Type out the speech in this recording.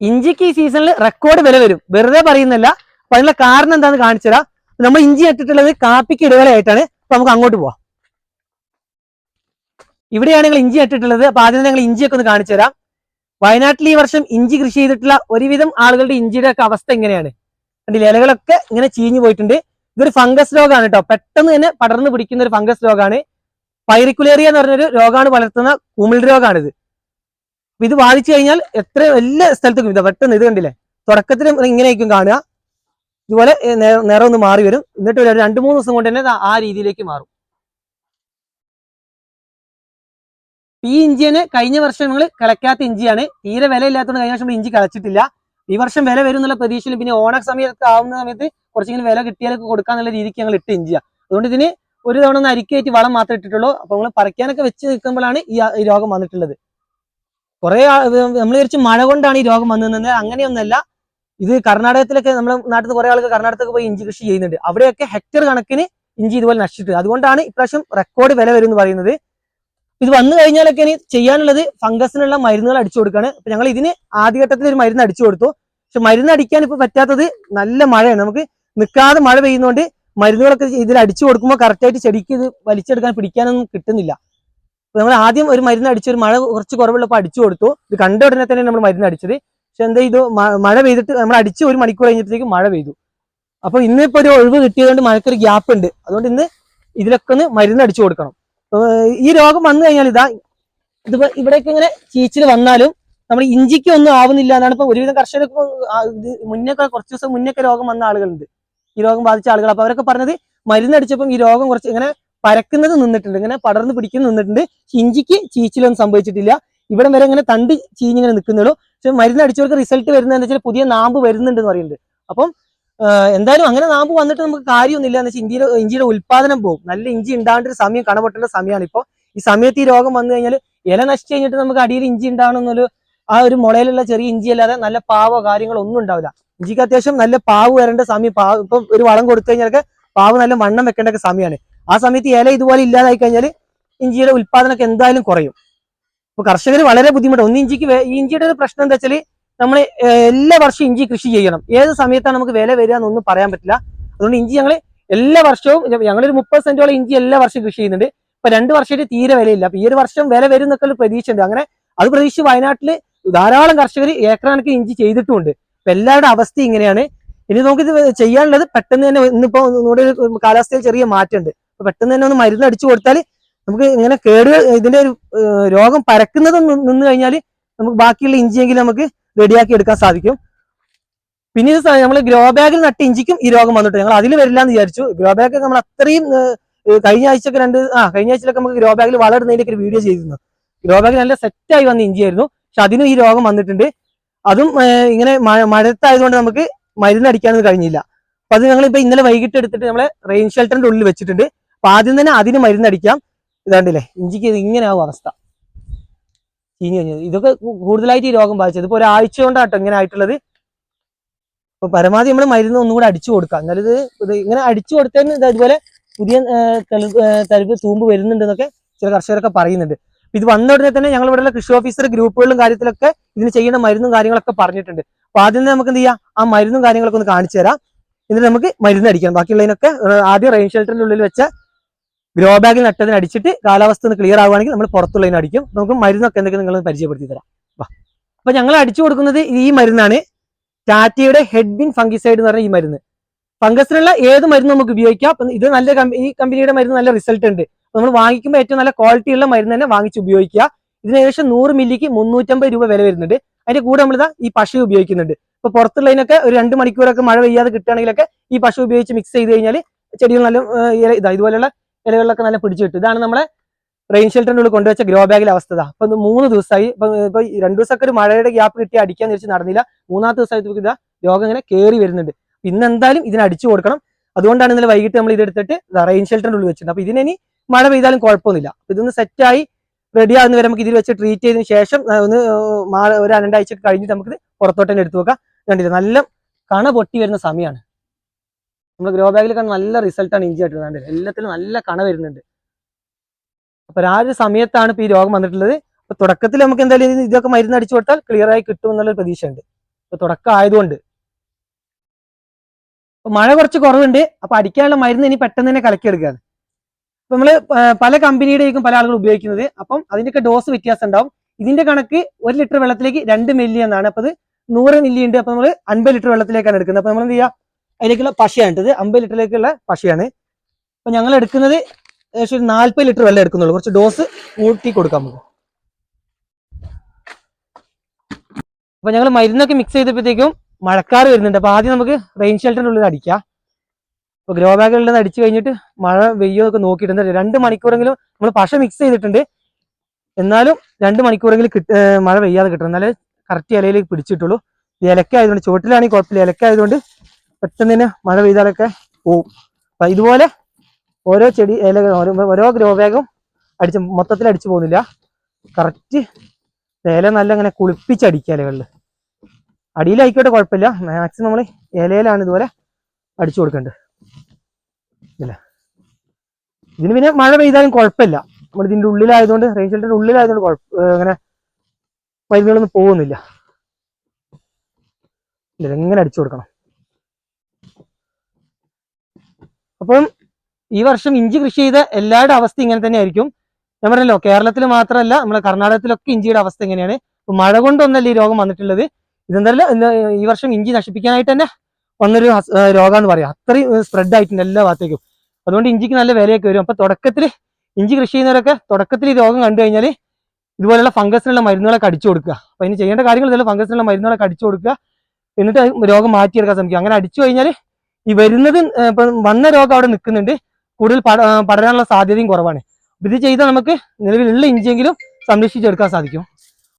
ഇഞ്ചിക്ക് ഈ സീസണിൽ റെക്കോർഡ് വില വരും. വെറുതെ പറയുന്നില്ല അപ്പൊ അതിനുള്ള കാരണം എന്താണെന്ന് കാണിച്ചു തരാം. നമ്മൾ ഇഞ്ചി നട്ടിട്ടുള്ളത് കാപ്പിക്ക് ഇടവേളയായിട്ടാണ് അപ്പൊ നമുക്ക് അങ്ങോട്ട് പോവാം. ഇവിടെയാണ് ഞങ്ങൾ ഇഞ്ചി നട്ടിട്ടുള്ളത്. അപ്പൊ ആദ്യം ഞങ്ങൾ ഇഞ്ചിയൊക്കെ ഒന്ന് കാണിച്ചു തരാം. വയനാട്ടിൽ ഈ വർഷം ഇഞ്ചി കൃഷി ചെയ്തിട്ടുള്ള ഒരുവിധം ആളുകളുടെ ഇഞ്ചിയുടെ ഒക്കെ അവസ്ഥ എങ്ങനെയാണ്? കണ്ടില്ലേ? ഇലകളൊക്കെ ഇങ്ങനെ ചീഞ്ഞു പോയിട്ടുണ്ട്. ഇതൊരു ഫംഗസ് രോഗമാണ് കേട്ടോ. പെട്ടെന്ന് തന്നെ പടർന്നു പിടിക്കുന്ന ഒരു ഫംഗസ് രോഗമാണ് പൈറിക്കുലേറിയ എന്ന് പറഞ്ഞൊരു രോഗമാണ് വളർത്തുന്ന കുമിൾ രോഗമാണിത് ഇത് വാദിച്ചു കഴിഞ്ഞാൽ എത്ര എല്ലാ സ്ഥലത്തേക്കും ഇതാ പെട്ടെന്ന് ഇത് കണ്ടില്ലേ? തുടക്കത്തിൽ ഇങ്ങനെയായിരിക്കും കാണുക. ഇതുപോലെ നേരം ഒന്ന് മാറി വരും. എന്നിട്ട് ഒരു രണ്ട് മൂന്ന് ദിവസം കൊണ്ട് തന്നെ ആ രീതിയിലേക്ക് മാറും. ഈ ഇഞ്ചി കഴിഞ്ഞ വർഷം ഞങ്ങൾ കിളക്കാത്ത ഇഞ്ചിയാണ്. തീരെ വില ഇല്ലാത്തതുകൊണ്ട് കഴിഞ്ഞ വർഷം ഇഞ്ചി കളച്ചിട്ടില്ല. ഈ വർഷം വില വരും എന്നുള്ള പ്രതീക്ഷയിൽ പിന്നെ ഓണ സമയത്ത് ആവുന്ന സമയത്ത് കുറച്ചെങ്കിലും വില കിട്ടിയാലൊക്കെ കൊടുക്കാൻ നല്ല രീതിക്ക് ഞങ്ങൾ ഇട്ട് ഇഞ്ചിയാ. അതുകൊണ്ട് ഇതിന് ഒരു തവണ ഒന്ന് അരിക്കേറ്റ് വളം മാത്രമേ ഇട്ടിട്ടുള്ളൂ. അപ്പൊ നമ്മൾ പറിക്കാനൊക്കെ വെച്ച് നിൽക്കുമ്പോഴാണ് ഈ രോഗം വന്നിട്ടുള്ളത്. കുറെ നമ്മൾ വിചാരിച്ചു മഴ കൊണ്ടാണ് ഈ രോഗം വന്നത് അങ്ങനെയൊന്നല്ല. ഇത് കർണാടകത്തിലൊക്കെ നമ്മുടെ നാട്ടിൽ കുറെ ആൾക്ക് കർണാടകത്തൊക്കെ പോയി ഇഞ്ചി കൃഷി ചെയ്യുന്നുണ്ട്. അവിടെയൊക്കെ ഹെക്ടർ കണക്കിന് ഇഞ്ചി ഇതുപോലെ നശിച്ചിട്ട്. അതുകൊണ്ടാണ് ഇപ്രാവശ്യം റെക്കോർഡ് വില വരും എന്ന് പറയുന്നത്. ഇത് വന്നു കഴിഞ്ഞാലൊക്കെ ഇനി ചെയ്യാനുള്ളത് ഫംഗസിനുള്ള മരുന്നുകൾ അടിച്ചു കൊടുക്കാണ്. അപ്പൊ ഞങ്ങൾ ഇതിന് ആദ്യഘട്ടത്തിൽ ഒരു മരുന്ന് അടിച്ചു കൊടുത്തു. പക്ഷെ മരുന്ന് അടിക്കാൻ ഇപ്പൊ പറ്റാത്തത് നല്ല മഴയാണ്. നമുക്ക് നിൽക്കാതെ മഴ പെയ്യുന്നതുകൊണ്ട് മരുന്നുകളൊക്കെ ഇതിൽ അടിച്ചു കൊടുക്കുമ്പോൾ കറക്റ്റായിട്ട് ചെടിക്ക് ഇത് വലിച്ചെടുക്കാൻ പിടിക്കാനൊന്നും കിട്ടുന്നില്ല. നമ്മൾ ആദ്യം ഒരു മരുന്ന് അടിച്ചു ഒരു മഴ കുറച്ച് കുറവുള്ളപ്പോൾ അടിച്ചു കൊടുത്തു. ഇത് കണ്ട ഉടനെ തന്നെ നമ്മൾ മരുന്ന് അടിച്ചത്. പക്ഷെ എന്താ ഇത് മഴ പെയ്തിട്ട് നമ്മൾ അടിച്ച് ഒരു മണിക്കൂർ കഴിഞ്ഞപ്പോഴത്തേക്ക് മഴ പെയ്തു. അപ്പൊ ഇന്നിപ്പോ ഒരു ഒഴിവ് കിട്ടിയതുകൊണ്ട് മഴക്കൊരു ഗ്യാപ്പ് ഉണ്ട്. അതുകൊണ്ട് ഇന്ന് ഇതിലൊക്കെ ഒന്ന് മരുന്ന് അടിച്ചു കൊടുക്കണം. ഈ രോഗം വന്നു കഴിഞ്ഞാൽ ഇതാ ഇതിപ്പോ ഇവിടേക്ക് ഇങ്ങനെ ചീച്ചിൽ വന്നാലും നമ്മൾ ഇഞ്ചിക്ക് ഒന്നും ആവുന്നില്ല എന്നാണ് ഇപ്പൊ ഒരുവിധം കർഷകർക്ക് മുന്നേ കുറച്ച് ദിവസം മുന്നേ രോഗം വന്ന ആളുകളുണ്ട്. ഈ രോഗം ബാധിച്ച ആളുകൾ അപ്പൊ അവരൊക്കെ പറഞ്ഞത് മരുന്ന് അടിച്ചപ്പം ഈ രോഗം കുറച്ച് ഇങ്ങനെ പരക്കുന്നത് നിന്നിട്ടുണ്ട് ഇങ്ങനെ പടർന്ന് പിടിക്കുന്നത് നിന്നിട്ടുണ്ട്. ഇഞ്ചിക്ക് ചീച്ചിലൊന്നും സംഭവിച്ചിട്ടില്ല. ഇവിടെ വരെ ഇങ്ങനെ തണ്ട് ചീഞ്ഞിങ്ങനെ നിൽക്കുന്നുള്ളൂ. പക്ഷെ മരുന്ന് അടിച്ചവർക്ക് റിസൾട്ട് വരുന്നതെന്ന് വെച്ചാൽ പുതിയ നാമ്പ് വരുന്നുണ്ട് എന്ന് പറയുന്നുണ്ട്. അപ്പം എന്തായാലും അങ്ങനെ നാമ്പ് വന്നിട്ട് നമുക്ക് കാര്യമൊന്നുമില്ല എന്ന് വെച്ചാൽ ഇന്ത്യയിലെ ഇഞ്ചിയുടെ ഉൽപാദനം പോകും. നല്ല ഇഞ്ചി ഉണ്ടാവേണ്ട ഒരു സമയം കണപൊട്ടേണ്ട സമയമാണ് ഇപ്പോൾ. ഈ സമയത്ത് ഈ രോഗം വന്നു കഴിഞ്ഞാൽ ഇല നശിച്ചു കഴിഞ്ഞിട്ട് നമുക്ക് അടിയിൽ ഇഞ്ചി ഉണ്ടാവണമെന്നൊരു ആ ഒരു മുളയിലുള്ള ചെറിയ ഇഞ്ചി അല്ലാതെ നല്ല പാവോ കാര്യങ്ങളോ ഒന്നും ഉണ്ടാവില്ല. ഇഞ്ചിക്ക് അത്യാവശ്യം നല്ല പാവ് വരേണ്ട സമയം പാവ് ഇപ്പം ഒരു വളം കൊടുത്തു കഴിഞ്ഞാൽ പാവ് നല്ല വണ്ണം വെക്കേണ്ട സമയമാണ്. ആ സമയത്ത് ഇല ഇതുപോലെ ഇല്ലാതായി കഴിഞ്ഞാൽ ഇഞ്ചിയുടെ ഉൽപാദനമൊക്കെ എന്തായാലും കുറയും. അപ്പൊ കർഷകർ വളരെ ബുദ്ധിമുട്ടാണ്. ഒന്ന് ഇഞ്ചിക്ക് ഈ ഇഞ്ചിയുടെ ഒരു പ്രശ്നം എന്താ വെച്ചാൽ നമ്മൾ എല്ലാ വർഷവും ഇഞ്ചി കൃഷി ചെയ്യണം. ഏത് സമയത്താണ് നമുക്ക് വില വരിക എന്നൊന്നും പറയാൻ പറ്റില്ല. അതുകൊണ്ട് ഇഞ്ചി ഞങ്ങൾ എല്ലാ വർഷവും ഞങ്ങളൊരു മുപ്പത് സെന്റോളം ഇഞ്ചി എല്ലാ വർഷവും കൃഷി ചെയ്യുന്നുണ്ട്. ഇപ്പൊ രണ്ട് വർഷമായിട്ട് തീരെ വിലയില്ല. അപ്പൊ ഈ ഒരു വർഷം വില വരും എന്നൊക്കെ ഒരു പ്രതീക്ഷ ഉണ്ട് അങ്ങനെ അത് പ്രതീക്ഷിച്ച് വയനാട്ടിൽ ധാരാളം കർഷകർ ഏക്കറണക്കിന് ഇഞ്ചി ചെയ്തിട്ടുമുണ്ട്. അപ്പൊ എല്ലാവരുടെ അവസ്ഥ ഇങ്ങനെയാണ്. ഇനി നമുക്കിത് ചെയ്യാനുള്ളത് പെട്ടെന്ന് തന്നെ ഇന്നിപ്പോ നമ്മുടെ കാലാവസ്ഥയിൽ ചെറിയ മാറ്റമുണ്ട്. പെട്ടെന്ന് തന്നെ ഒന്ന് മരുന്ന് അടിച്ചു കൊടുത്താൽ നമുക്ക് ഇങ്ങനെ കേട് ഇതിന്റെ ഒരു രോഗം പരക്കുന്നത് നിന്ന് കഴിഞ്ഞാൽ നമുക്ക് ബാക്കിയുള്ള ഇഞ്ചിയെങ്കിലും നമുക്ക് റെഡിയാക്കി എടുക്കാൻ സാധിക്കും. പിന്നെ ഇത് നമ്മൾ ഗ്രോ ബാഗിൽ നട്ട് ഇഞ്ചിക്കും ഈ രോഗം വന്നിട്ട് ഞങ്ങൾ അതിൽ വരില്ല എന്ന് വിചാരിച്ചു. ഗ്രോ ബാഗ് നമ്മൾ അത്രയും കഴിഞ്ഞ ആഴ്ചയൊക്കെ രണ്ട് ആ കഴിഞ്ഞ ആഴ്ചയിലൊക്കെ നമുക്ക് ഗ്രോ ബാഗിൽ വളരുന്നതിന്റെ ഒരു വീഡിയോ ചെയ്തിരുന്നു. ഗ്രോ ബാഗിൽ നല്ല സെറ്റായി വന്ന ഇഞ്ചിയായിരുന്നു. പക്ഷെ അതിനും ഈ രോഗം വന്നിട്ടുണ്ട്. അതും ഇങ്ങനെ മഴ- മഴത്തായതുകൊണ്ട് നമുക്ക് മരുന്ന് അടിക്കാനൊന്നും കഴിഞ്ഞില്ല. അപ്പൊ അത് ഞങ്ങൾ ഇപ്പൊ ഇന്നലെ വൈകിട്ട് എടുത്തിട്ട് നമ്മളെ റെയിൻ ഷെൽട്ടറിന്റെ ഉള്ളിൽ വെച്ചിട്ടുണ്ട്. അപ്പൊ ആദ്യം തന്നെ അതിന് മരുന്നടിക്കാം. ഇതാണ്ടില്ലേ ഇഞ്ചിക്ക് ഇത് ഇങ്ങനെ അവസ്ഥ. ചീഞ്ഞു ഇതൊക്കെ കൂടുതലായിട്ട് ഈ രോഗം ബാധിച്ചത്. ഇപ്പൊ ഒരാഴ്ച കൊണ്ടാട്ടോ ഇങ്ങനെ ആയിട്ടുള്ളത്. അപ്പൊ പരമാവധി നമ്മൾ മരുന്ന് ഒന്നും കൂടെ അടിച്ചു കൊടുക്കാം. എന്നാലും ഇത് ഇങ്ങനെ അടിച്ചു കൊടുത്തതിന് ഇത് ഇതുപോലെ പുതിയ തരിപ്പ് തൂമ്പ് വരുന്നുണ്ടെന്നൊക്കെ ചില കർഷകരൊക്കെ പറയുന്നുണ്ട്. ഇത് വന്ന ഉടനെ തന്നെ ഞങ്ങൾ ഇവിടെയുള്ള കൃഷി ഓഫീസർ ഗ്രൂപ്പുകളിലും കാര്യത്തിലൊക്കെ ഇതിന് ചെയ്യേണ്ട മരുന്നും കാര്യങ്ങളൊക്കെ പറഞ്ഞിട്ടുണ്ട്. അപ്പൊ ആദ്യം തന്നെ നമുക്ക് എന്ത് ചെയ്യാം? ആ മരുന്നും കാര്യങ്ങളൊക്കെ ഒന്ന് കാണിച്ചു തരാം. എന്നിട്ട് നമുക്ക് മരുന്ന് അടിക്കാം ബാക്കിയുള്ളതിനൊക്കെ ആദ്യം റെയിൻ ഷെൽട്ടറിന്റെ ഉള്ളിൽ വെച്ച ഗ്രോ ബാഗിൽ നട്ടതിന് അടിച്ചിട്ട് കാലാവസ്ഥ ഒന്ന് ക്ലിയർ ആവുകയാണെങ്കിൽ നമ്മൾ പുറത്തുള്ളതിന് അടിക്കും. നമുക്ക് മരുന്നൊക്കെ എന്തൊക്കെ നിങ്ങൾ പരിചയപ്പെടുത്തി തരാം. അപ്പൊ ഞങ്ങൾ അടിച്ചു കൊടുക്കുന്നത് ഈ മരുന്നാണ്. ടാറ്റയുടെ ഹെഡ്ബിൻ ഫംഗിസൈഡ് എന്ന് പറഞ്ഞ ഈ മരുന്ന്. ഫംഗസിനുള്ള ഏത് മരുന്ന് നമുക്ക് ഉപയോഗിക്കാം. ഇത് നല്ല ഈ കമ്പനിയുടെ മരുന്ന് നല്ല റിസൾട്ട് ഉണ്ട്. നമ്മൾ വാങ്ങിക്കുമ്പോൾ ഏറ്റവും നല്ല ക്വാളിറ്റി ഉള്ള മരുന്ന് തന്നെ വാങ്ങിച്ച് ഉപയോഗിക്കുക. ഇതിന് ഏകദേശം നൂറ് മില്ലിക്ക് മുന്നൂറ്റമ്പത് രൂപ വില വരുന്നുണ്ട്. അതിന്റെ കൂടെ നമ്മളിതാ ഈ പശു ഉപയോഗിക്കുന്നുണ്ട്. ഇപ്പൊ പുറത്തുള്ളതിനൊക്കെ ഒരു രണ്ട് മണിക്കൂറൊക്കെ മഴ പെയ്യാതെ കിട്ടുകയാണെങ്കിലൊക്കെ ഈ പശു ഉപയോഗിച്ച് മിക്സ് ചെയ്ത് കഴിഞ്ഞാൽ ചെടികൾ നല്ല ഇതാ ഇതുപോലെയുള്ള ഇലകളിലൊക്കെ നല്ല പിടിച്ചു കിട്ടും. ഇതാണ് നമ്മളെ റെയിൻ ഷെൽട്ടറിന്റെ ഉള്ളിൽ കൊണ്ടുവച്ച ഗ്രോ ബാഗിലെ അവസ്ഥ. അപ്പൊ മൂന്ന് ദിവസമായി ഇപ്പൊ രണ്ടു ദിവസമൊക്കെ ഒരു മഴയുടെ ഗ്യാപ്പ് കിട്ടി അടിക്കാൻ തിരിച്ച് നടന്നില്ല. മൂന്നാമത്തെ ദിവസമായിട്ട് ഇതാ രോഗം ഇങ്ങനെ കയറി വരുന്നുണ്ട്. ഇന്ന് എന്തായാലും ഇതിന് അടിച്ചു കൊടുക്കണം. അതുകൊണ്ടാണ് ഇന്നലെ വൈകിട്ട് നമ്മൾ ഇതെടുത്തിട്ട് റെയിൻ ഷെൽട്ടറിന്റെ ഉള്ളിൽ വെച്ചിട്ടുണ്ട് അപ്പൊ ഇതിനി മഴ പെയ്താലും കുഴപ്പമൊന്നുമില്ല. അപ്പൊ ഇതൊന്ന് സെറ്റായി റെഡി ആകുന്ന വരെ നമുക്ക് ഇതിൽ വെച്ച് ട്രീറ്റ് ചെയ്തതിന് ശേഷം ഒന്ന് ഒരു രണ്ടാഴ്ച കഴിഞ്ഞിട്ട് നമുക്ക് പുറത്തോട്ട് തന്നെ എടുത്തു വെക്കാം. കണ്ടില്ല? നല്ല കണ പൊട്ടി വരുന്ന സമയമാണ്. നമ്മൾ ഗ്രോ ബാഗിൽ കാണുന്ന നല്ല റിസൾട്ടാണ് ഇഞ്ചി ആയിട്ട് കണ്ടില്ല? എല്ലാത്തിലും നല്ല കണ വരുന്നുണ്ട്. അപ്പൊ ആ ഒരു സമയത്താണ് ഇപ്പൊ ഈ രോഗം വന്നിട്ടുള്ളത്. അപ്പൊ തുടക്കത്തിൽ നമുക്ക് എന്തായാലും ഇതൊക്കെ മരുന്ന് അടിച്ചു കൊടുത്താൽ ക്ലിയർ ആയി കിട്ടും എന്നുള്ള പ്രതീക്ഷ ഉണ്ട് ഇപ്പൊ തുടക്കം ആയതുകൊണ്ട്. ഇപ്പൊ മഴ കുറച്ച് കുറവുണ്ട്. അപ്പൊ അടിക്കാനുള്ള മരുന്ന് ഇനി പെട്ടെന്ന് തന്നെ കലക്കിയെടുക്കുകയാണ് ഇപ്പൊ നമ്മൾ പ- പല കമ്പനിയുടെയും പല ആളുകൾ ഉപയോഗിക്കുന്നത്. അപ്പം അതിന്റെയൊക്കെ ഡോസ് വ്യത്യാസം ഉണ്ടാവും. ഇതിന്റെ കണക്ക് ഒരു ലിറ്റർ വെള്ളത്തിലേക്ക് രണ്ട് മില്ലി എന്നാണ്. അപ്പൊ അത് നൂറ് മില്ലി ഉണ്ട്. അപ്പൊ നമ്മൾ അൻപത് ലിറ്റർ വെള്ളത്തിലേക്കാണ് എടുക്കുന്നത്. അപ്പൊ നമ്മൾ എന്ത് ചെയ്യുക? അതിലേക്കുള്ള പശയാണ് ഇത്. അമ്പത് ലിറ്ററിലേക്കുള്ള പശയാണ്. അപ്പൊ ഞങ്ങൾ എടുക്കുന്നത് ഏകദേശം ഒരു നാല്പത് ലിറ്റർ വെള്ളം എടുക്കുന്നുള്ളൂ. കുറച്ച് ഡോസ് കൂട്ടി കൊടുക്കാം നമുക്ക്. അപ്പൊ ഞങ്ങൾ മരുന്നൊക്കെ മിക്സ് ചെയ്തപ്പോഴത്തേക്കും മഴക്കാർ വരുന്നുണ്ട്. അപ്പൊ ആദ്യം നമുക്ക് റെയിൻ ഷെൽട്ടറിന്റെ ഉള്ളിൽ അടിക്കാം. അപ്പൊ ഗ്രോ ബാഗുകളിൽ നിന്ന് അടിച്ചു കഴിഞ്ഞിട്ട് മഴ വെയ്യോ ഒക്കെ നോക്കിയിട്ടുണ്ട്. രണ്ട് മണിക്കൂറെങ്കിലും നമ്മൾ പശ മിക്സ് ചെയ്തിട്ടുണ്ട്. എന്നാലും രണ്ട് മണിക്കൂറെങ്കിലും കിട്ട മഴ പെയ്യാതെ കിട്ടണം. എന്നാലേ കറക്റ്റ് ഇലയിലേക്ക് പിടിച്ചിട്ടുള്ളൂ. ഇലക്കായതുകൊണ്ട് ചുവട്ടിലാണെങ്കിൽ കുഴപ്പമില്ല. ഇലക്കായതുകൊണ്ട് പെട്ടെന്ന് തന്നെ മഴ പെയ്താലൊക്കെ പോവും. അപ്പൊ ഇതുപോലെ ഓരോ ചെടി ഇല ഓരോ ഓരോ ഗ്രോ ബാഗും അടിച്ച് മൊത്തത്തിൽ അടിച്ചു പോകുന്നില്ല. കറക്റ്റ് ഇല നല്ല ഇങ്ങനെ കുളിപ്പിച്ചടിക്കുക ഇലകളിൽ അടിയിലായിക്കോട്ടെ കുഴപ്പമില്ല. മാക്സിമം നമ്മൾ ഇലയിലാണ് ഇതുപോലെ അടിച്ചു കൊടുക്കേണ്ടത്. ഇല്ല? ഇതിന് പിന്നെ മഴ പെയ്താലും കുഴപ്പമില്ല. നമ്മൾ ഇതിന്റെ ഉള്ളിലായതുകൊണ്ട് റെയിൻ ഉള്ളിലായതുകൊണ്ട് കുഴപ്പ ഇങ്ങനെ മരുന്നുകളൊന്നും പോകുന്നില്ല. ഇല്ല ഇങ്ങനെ അടിച്ചു കൊടുക്കണം. അപ്പം ഈ വർഷം ഇഞ്ചി കൃഷി ചെയ്ത എല്ലാവരുടെ അവസ്ഥ ഇങ്ങനെ തന്നെ ആയിരിക്കും ഞാൻ പറഞ്ഞല്ലോ കേരളത്തിൽ മാത്രമല്ല നമ്മുടെ കർണാടകത്തിലൊക്കെ ഇഞ്ചിയുടെ അവസ്ഥ എങ്ങനെയാണ്? മഴ കൊണ്ടൊന്നല്ല ഈ രോഗം വന്നിട്ടുള്ളത്? ഇതെന്തല്ല ഈ വർഷം ഇഞ്ചി നശിപ്പിക്കാനായിട്ട് തന്നെ വന്നൊരു രോഗമെന്ന് പറയാം. അത്രയും സ്പ്രെഡ് ആയിട്ടുണ്ട് എല്ലാ ഭാഗത്തേക്കും. അതുകൊണ്ട് ഇഞ്ചിക്ക് നല്ല വിലയൊക്കെ വരും. അപ്പൊ തുടക്കത്തിൽ ഇഞ്ചി കൃഷി ചെയ്യുന്നവരൊക്കെ തുടക്കത്തിൽ ഈ രോഗം കണ്ടു കഴിഞ്ഞാൽ ഇതുപോലെയുള്ള ഫംഗസിനുള്ള മരുന്നുകളൊക്കെ അടിച്ചു കൊടുക്കുക. അപ്പൊ ഇനി ചെയ്യേണ്ട കാര്യങ്ങൾ ഇതുപോലെ ഫംഗസിനുള്ള മരുന്നുകളൊക്കെ അടിച്ചു കൊടുക്കുക. എന്നിട്ട് രോഗം മാറ്റിയെടുക്കാൻ ശ്രമിക്കുക. അങ്ങനെ അടിച്ചു കഴിഞ്ഞാൽ ഈ വരുന്നത് വന്ന രോഗം അവിടെ നിൽക്കുന്നുണ്ട്. കൂടുതൽ പട- പടരാനുള്ള സാധ്യതയും കുറവാണ്. ഇത് ചെയ്താൽ നമുക്ക് നിലവിലുള്ള ഇഞ്ചിയെങ്കിലും സംരക്ഷിച്ചെടുക്കാൻ സാധിക്കും.